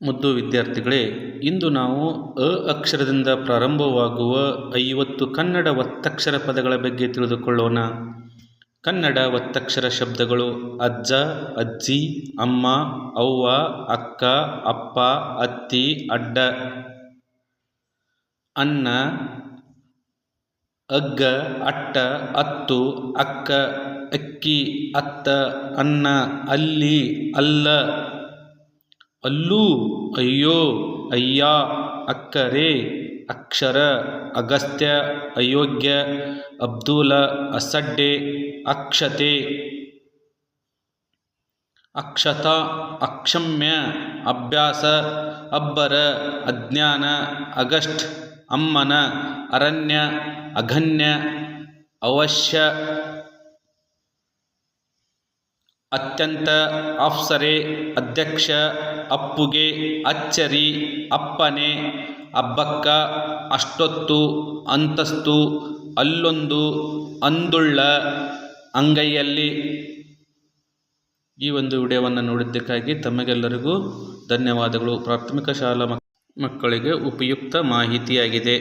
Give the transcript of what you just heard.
ಮುದ್ದು ವಿದ್ಯಾರ್ಥಿಗಳೇ, ಇಂದು ನಾವು ಅ ಅಕ್ಷರದಿಂದ ಪ್ರಾರಂಭವಾಗುವ ಐವತ್ತು ಕನ್ನಡ ಒತ್ತಕ್ಷರ ಪದಗಳ ಬಗ್ಗೆ ತಿಳಿದುಕೊಳ್ಳೋಣ. ಕನ್ನಡ ಒತ್ತಕ್ಷರ ಶಬ್ದಗಳು ಅಜ್ಜ, ಅಜ್ಜಿ, ಅಮ್ಮ, ಅವ್ವ, ಅಕ್ಕ, ಅಪ್ಪ, ಅತ್ತಿ, ಅಡ್ಡ. ಅನ್ನ, ಅಗ್ಗ, ಅಟ್ಟ, ಅತ್ತು, ಅಕ್ಕ, ಅಕ್ಕಿ, ಅತ್ತ, ಅನ್ನ, ಅಲ್ಲಿ, ಅಲ್ಲ. ಅಲ್ಲೂ ಅಯ್ಯೋ ಅಯ್ಯ ಅಕ್ಕರೆ ಅಕ್ಷರ ಅಗಸ್ತ್ಯ ಅಯೋಗ್ಯ ಅಬ್ದುಲ ಅಸಡ್ಡೆ ಅಕ್ಷತೆ. ಅಕ್ಷತ ಅಕ್ಷಮ್ಯ ಅಭ್ಯಾಸ ಅಬ್ಬರ ಅಜ್ಞಾನ ಅಗಸ್ಟ್ ಅಮ್ಮನ ಅರಣ್ಯ ಅಘನ್ಯ ಅವಶ್ಯ ಅತ್ಯಂತ ಅಪ್ಸರೆ ಅಧ್ಯಕ್ಷ ಅಪ್ಪುಗೆ, ಅಚ್ಚರಿ, ಅಪ್ಪನೆ, ಅಬ್ಬಕ್ಕ, ಅಷ್ಟೊತ್ತು, ಅಂತಸ್ತು, ಅಲ್ಲೊಂದು, ಅಂದುಳ್ಳ, ಅಂಗೈಯಲ್ಲಿ. ಈ ಒಂದು ವಿಡಿಯೋವನ್ನು ನೋಡಿದ್ದಕ್ಕಾಗಿ ತಮಗೆಲ್ಲರಿಗೂ ಧನ್ಯವಾದಗಳು. ಪ್ರಾಥಮಿಕ ಶಾಲಾ ಮಕ್ಕಳಿಗೆ ಉಪಯುಕ್ತ ಮಾಹಿತಿಯಾಗಿದೆ.